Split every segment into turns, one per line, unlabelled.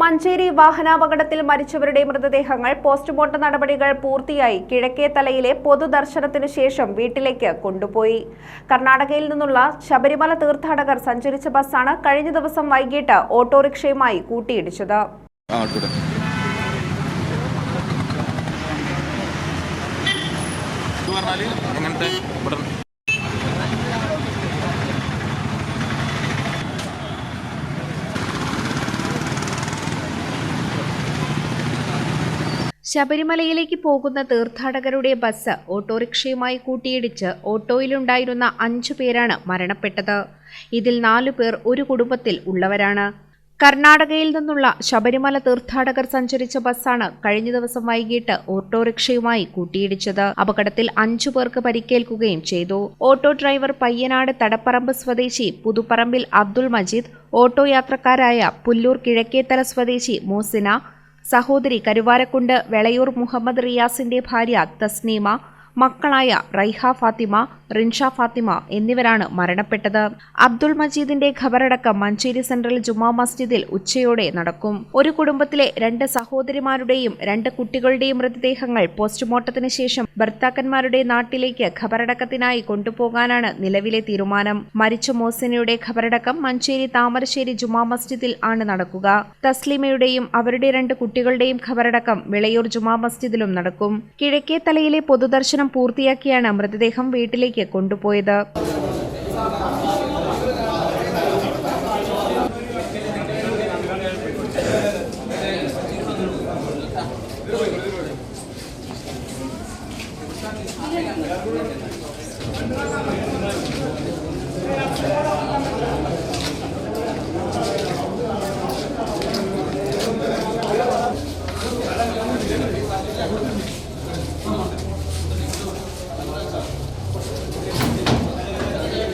മഞ്ചേരി വാഹനാപകടത്തിൽ മരിച്ചവരുടെ മൃതദേഹങ്ങൾ പോസ്റ്റ്മോർട്ടം നടപടികൾ പൂർത്തിയായി കിഴക്കേ തലയിലെ പൊതുദർശനത്തിനു ശേഷം വീട്ടിലേക്ക് കൊണ്ടുപോയി. കർണാടകയിൽ നിന്നുള്ള ശബരിമല തീർത്ഥാടകർ സഞ്ചരിച്ച ബസ്സാണ് കഴിഞ്ഞ ദിവസം വൈകിട്ട് ഓട്ടോറിക്ഷയുമായി കൂട്ടിയിടിച്ചത്.
ആ
ശബരിമലയിലേക്ക് പോകുന്ന തീർത്ഥാടകരുടെ ബസ് ഓട്ടോറിക്ഷയുമായി കൂട്ടിയിടിച്ച് ഓട്ടോയിലുണ്ടായിരുന്ന അഞ്ചു പേരാണ് മരണപ്പെട്ടത്. ഇതിൽ നാലു പേർ ഒരു കുടുംബത്തിൽ ഉള്ളവരാണ്. കർണാടകയിൽ നിന്നുള്ള ശബരിമല തീർത്ഥാടകർ സഞ്ചരിച്ച ബസ്സാണ് കഴിഞ്ഞ ദിവസം വൈകിട്ട് ഓട്ടോറിക്ഷയുമായി കൂട്ടിയിടിച്ചത്. അപകടത്തിൽ അഞ്ചു പേർക്ക് പരിക്കേൽക്കുകയും ചെയ്തു. ഓട്ടോ ഡ്രൈവർ പയ്യനാട് തടപ്പറമ്പ് സ്വദേശി പുതുപ്പറമ്പിൽ അബ്ദുൾ മജീദ് ഓട്ടോ യാത്രക്കാരായ പുല്ലൂർ കിഴക്കേത്തല സ്വദേശി മോസിന സഹോദരി കരുവാരക്കുണ്ട് വെളയൂർ മുഹമ്മദ് റിയാസിന്റെ ഭാര്യ തസ്നീമ മക്കളായ റൈഹ ഫാത്തിമ റിൻഷ ഫാത്തിമ എന്നിവരാണ് മരണപ്പെട്ടത്. അബ്ദുൾ മജീദിന്റെ ഖബറടക്കം മഞ്ചേരി സെൻട്രൽ ജുമാ മസ്ജിദിൽ ഉച്ചയോടെ നടക്കും. ഒരു കുടുംബത്തിലെ രണ്ട് സഹോദരിമാരുടെയും രണ്ട് കുട്ടികളുടെയും മൃതദേഹങ്ങൾ പോസ്റ്റ്മോർട്ടത്തിന് ശേഷം ഭർത്താക്കന്മാരുടെ നാട്ടിലേക്ക് ഖബറടക്കത്തിനായി കൊണ്ടുപോകാനാണ് നിലവിലെ തീരുമാനം. മരിച്ച മോസിനയുടെ ഖബറടക്കം മഞ്ചേരി താമരശ്ശേരി ജുമാ മസ്ജിദിൽ ആണ് നടക്കുക. തസ്ലിമയുടെയും അവരുടെ രണ്ട് കുട്ടികളുടെയും ഖബറടക്കം വിളയൂർ ജുമാ മസ്ജിദിലും നടക്കും. കിഴക്കേ തലയിലെ പൊതുദർശനം പൂർത്തിയാക്കിയാണ് മൃതദേഹം വീട്ടിലേക്ക് കൊണ്ടുപോയത്.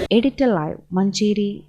Editor Live Mancheri.